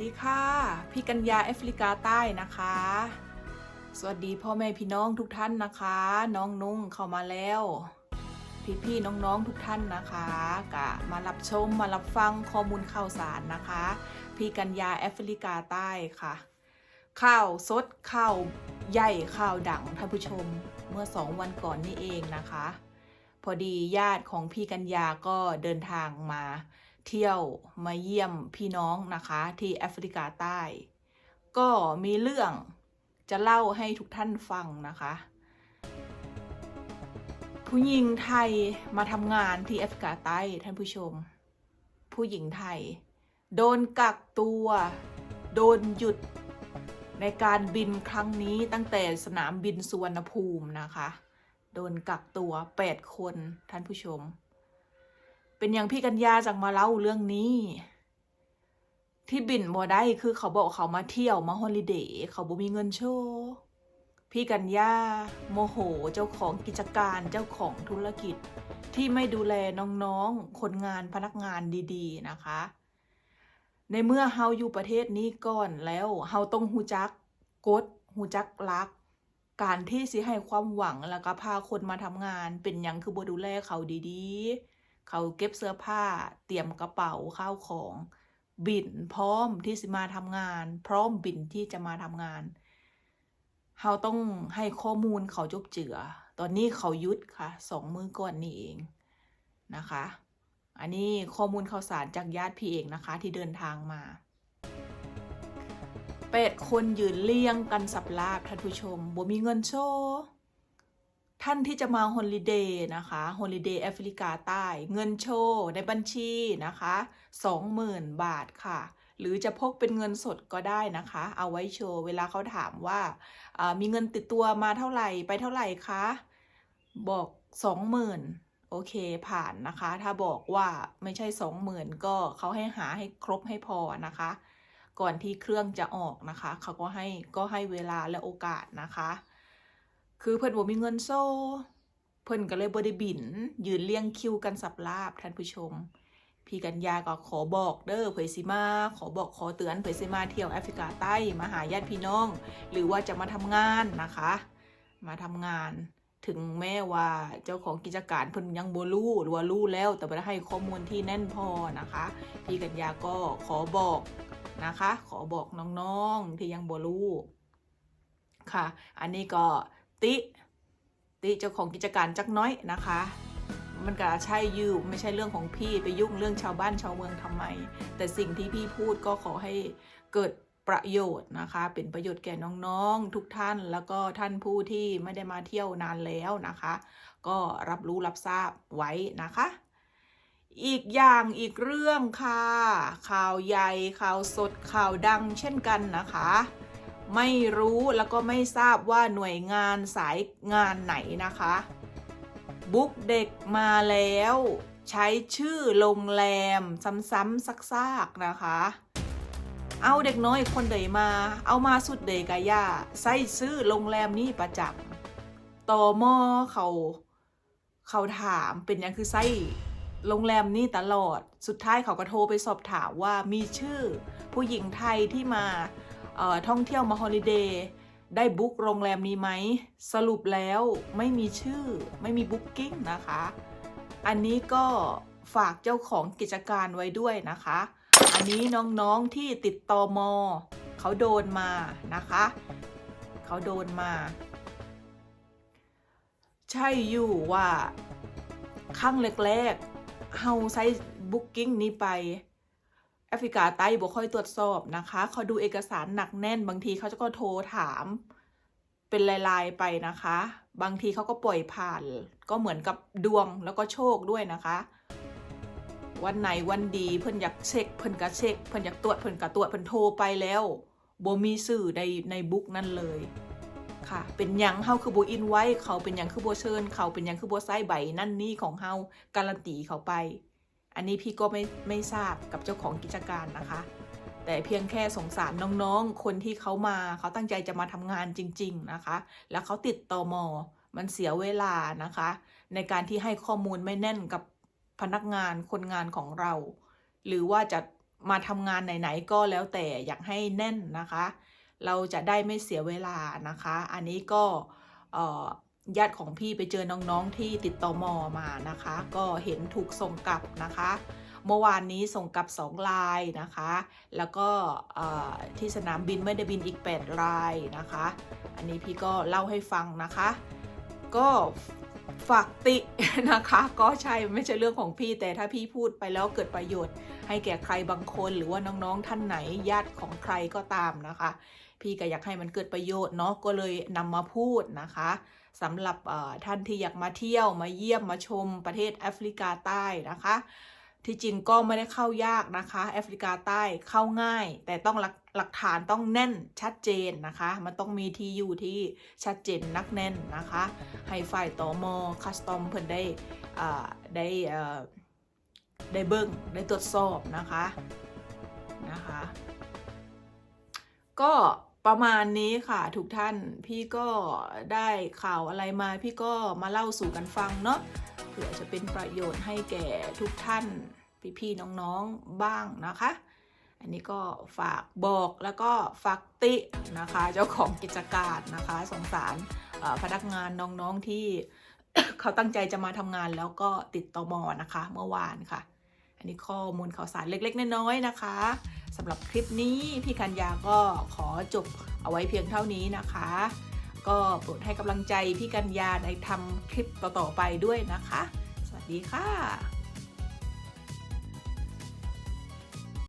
ดีค่ะ พี่กัญญาแอฟริกาใต้นะคะ สวัสดีพ่อแม่พี่น้องทุกท่านนะคะ น้องนุ่งเข้ามาแล้ว พี่พี่ๆน้องๆทุกท่านนะคะกะมารับชมมารับฟังข้อมูลข่าวสารนะคะ พี่กัญญาแอฟริกาใต้ค่ะ ข่าวสดข่าวใหญ่ข่าวดังท่านผู้ชมเมื่อสองวันก่อนนี่เองนะคะ พอดีญาติของพี่กัญญาก็เดินทางมา เที่ยวมาเยี่ยมพี่น้องนะคะที่แอฟริกาใต้ ก็มีเรื่องจะเล่าให้ทุกท่านฟังนะคะ ผู้หญิงไทยมาทำงานที่แอฟริกาใต้ท่านผู้ชม ผู้หญิงไทย โดนกักตัว โดนหยุดในการบินครั้งนี้ตั้งแต่สนามบินสุวรรณภูมินะคะ โดนกักตัว 8 คนท่านผู้ชม เป็นอย่างพี่กัญญาจังมาเล่าเรื่องนี้ ที่บินบ่ได้คือเขาบอกเขามาเที่ยวมาฮอลิเดย์เขาบ่มีเงินโชว์พี่กัญญาโมโหเจ้าของกิจการเจ้าของธุรกิจ ที่ไม่ดูแลน้องๆ คนงานพนักงานดีๆนะคะ ในเมื่อเฮาอยู่ประเทศนี้ก่อนแล้วเฮาต้องหูจักกฎหูจักรัก การที่สิให้ความหวังแล้วก็พาคนมาทำงานเป็นหยังคือบ่ดูแลเขาดีๆ เขาเก็บเสื้อผ้า เตรียมกระเป๋าข้าวของบินพร้อมที่สิมาทำงาน พร้อมบินที่จะมาทำงานเฮาต้องให้ข้อมูลเขาจบเจือ ตอนนี้เขายุดค่ะสองมือก่อนนี่เองนะคะ อันนี้ข้อมูลข่าวสารจากญาติพี่เองนะคะที่เดินทางมาเป็ดคนยืนเลี้ยงกันสับลาบท่านผู้ชมบ่มีเงินโชว์ ท่านที่จะมาฮอลิเดย์นะคะฮอลิเดย์แอฟริกาใต้ เงินโชว์ในบัญชีนะคะ20,000 บาทค่ะ หรือจะพกเป็นเงินสดก็ได้นะคะ เอาไว้โชว์เวลาเขาถามว่าอ่ามีเงินติดตัวมาเท่าไหร่ไปเท่าไหร่คะบอกสองหมื่นโอเคผ่านนะคะ ถ้าบอกว่าไม่ใช่สองหมื่นก็เขาให้หาให้ครบให้พอนะคะ ก่อนที่เครื่องจะออกนะคะ เขาก็ให้ก็ให้เวลาและโอกาสนะคะ คือเพิ่นบ่มีเงินโซ่ เพิ่นก็เลยบ่ได้บิน ยืนเลี้ยงคิวกันสับลาบท่านผู้ชม พี่กัญญาก็ขอบอกเด้อเผยสิมา ขอบอกขอเตือนเผยสิมาเที่ยวแอฟริกาใต้มาหาญาติพี่น้อง หรือว่าจะมาทำงานนะคะ มาทำงานถึงแม้ว่าเจ้าของกิจการเพิ่นยังบ่รู้หรือว่ารู้แล้ว แต่บ่ได้ให้ข้อมูลที่แน่นพอนะคะ พี่กัญญาก็ขอบอกนะคะ ขอบอกน้องๆที่ยังบ่รู้ค่ะ อันนี้ก็ ติ ติเจ้าของกิจการจักน้อยนะคะ มันก็ใช่อยูไม่ใช่เรื่องของพี่ไปยุ่งเรื่องชาวบ้านชาวเมืองทำไม แต่สิ่งที่พี่พูดก็ขอให้เกิดประโยชน์นะคะ เป็นประโยชน์แก่น้องๆ ทุกท่านแล้วก็ท่านผู้ที่ไม่ได้มาเที่ยวนานแล้วนะคะ ก็รับรู้รับทราบไว้นะคะ อีกอย่างอีกเรื่องค่ะ ข่าวใหญ่ข่าวสดข่าวดังเช่นกันนะคะ ไม่รู้แล้วก็ไม่ทราบว่าหน่วยงานสายงานไหนนะคะ บุ๊กเด็กมาแล้ว ใช้ชื่อโรงแรม ซ้ำๆซากๆนะคะ เอาเด็กน้อยคนใดมา เอามาสุดเดกายาใส่ซื้อโรงแรมนี้ประจำต่อมอเขาเขาถามเป็นยังคือไส้โรงแรมนี้ตลอด สุดท้ายเขาก็โทรไปสอบถามว่ามีชื่อ ผู้หญิงไทยที่มา ท่องเที่ยวมาฮอลิเดย์ได้บุ๊กโรงแรมนี้ไหม สรุปแล้วไม่มีชื่อไม่มีบุ๊กกิ้งนะคะ อันนี้ก็ฝากเจ้าของกิจการไว้ด้วยนะคะ อันนี้น้องๆที่ติดตอมอเขาโดนมานะคะ เขาโดนมา ใช่อยู่ว่าครั้งแรกๆเฮาใช้บุ๊กกิ้งนี้ไป แอฟริกาใต้บ่ค่อยตรวจสอบนะคะเขาดูเอกสารหนักแน่น บางทีเขาจะก็โทรถาม เป็นลายๆไปนะคะ บางทีเขาก็ปล่อยผ่าน ก็เหมือนกับดวงแล้วก็โชคด้วยนะคะ วันไหนวันดีเพิ่นอยากเช็คเพิ่นก็เช็คเพิ่นอยากตรวจเพิ่นก็ตรวจเพิ่นโทรไปแล้วบ่มีสื่อในในบุ๊กนั่นเลยค่ะ เป็นยังเฮาคือโบอินไว้ เขาเป็นยังคือโบเชิญ เขาเป็นยังคือโบ่ใส่ใบนั่นนี่ของเฮาการันตีเขาไป อันนี้พี่ก็ไม่ไม่ทราบกับเจ้าของกิจการนะคะ แต่เพียงแค่สงสารน้องๆ คนที่เขามาเขาตั้งใจจะมาทำงานจริง ๆนะคะ แล้วเขาติดตอมอมันเสียเวลานะคะ ในการที่ให้ข้อมูลไม่แน่นกับพนักงานคนงานของเรา หรือว่าจะมาทำงานไหนๆก็แล้วแต่อยากให้แน่นนะคะ เราจะได้ไม่เสียเวลานะคะ อันนี้ก็เออ ญาติของพี่ไปเจอน้องๆที่ติดต่อมอมานะคะ ก็เห็นถูกส่งกลับนะคะ เมื่อวานนี้ส่งกลับ 2 ลายนะคะ แล้วก็ที่สนามบินไม่ได้บินอีก8ลายนะคะ อันนี้พี่ก็เล่าให้ฟังนะคะ ก็ฝากตินะคะ ก็ใช่ไม่ใช่เรื่องของพี่แต่ถ้าพี่พูดไปแล้วเกิดประโยชน์ ให้แก่ใครบางคนหรือว่าน้องๆท่านไหนญาติของใครก็ตามนะคะ พี่ก็อยากให้มันเกิดประโยชน์เนาะก็เลยนำมาพูดนะคะ สำหรับท่านที่อยากมาเที่ยวมาเยี่ยมมาชมประเทศแอฟริกาใต้นะคะ ที่จริงก็ไม่ได้เข้ายากนะคะแอฟริกาใต้เข้าง่าย แต่ต้องหลักหลักฐานต้องแน่นชัดเจนนะคะ มันต้องมีที่อยู่ที่ชัดเจนนักแน่นนะคะ ให้ฝ่ายตอมอคัสตอมเพิ่นได้ได้ได้เบิ้งได้ตรวจสอบนะคะนะคะ ก็ ประมาณนี้ค่ะทุกท่านพี่ก็ได้ข่าวอะไรมา พี่ก็มาเล่าสู่กันฟังเนาะเผื่อจะเป็นประโยชน์ให้แก่ทุกท่าน พี่ๆน้องๆบ้างนะคะ อันนี้ก็ฝากบอกแล้วก็ฝากตินะคะ เจ้าของกิจการนะคะสงสารพนักงานน้องๆที่เขาตั้งใจจะมาทำงานแล้วก็ติดต่อมอนะคะ เมื่อวานค่ะ อันนี้ข้อมูลข่าวสารเล็ก ๆ น้อยๆนะคะสำหรับคลิปนี้พี่กัญญาก็ขอจบเอาไว้เพียงเท่านี้นะคะ ก็โปรดให้กำลังใจพี่กัญญาในทำคลิปต่อๆไปด้วยนะคะ สวัสดีค่ะ